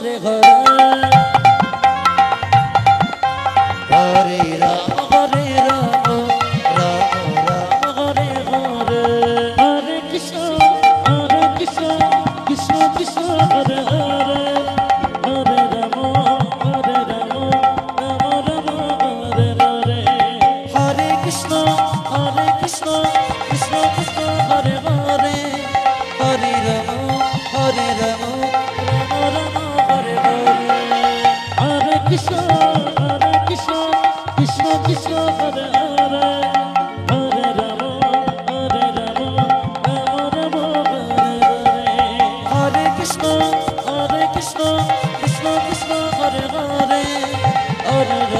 হরে হরে হরে রাম হরে রাম রাম রাম হরে হরে হরে কৃষ্ণ হরে কৃষ্ণ কৃষ্ণ কৃষ্ণ, হরে হরে। হরে রাম হরে রাম রাম রাম, হরে হরে। হরে কৃষ্ণ হরে কৃষ্ণ ঘরে অরে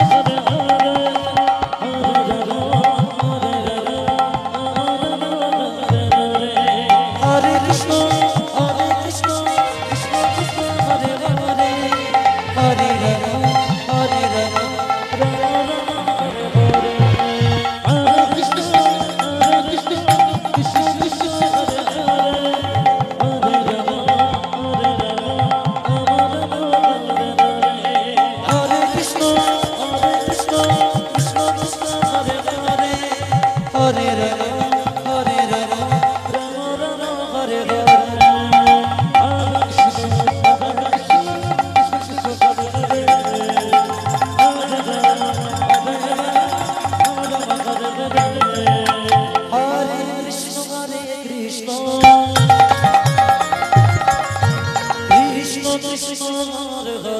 রে শেষ কর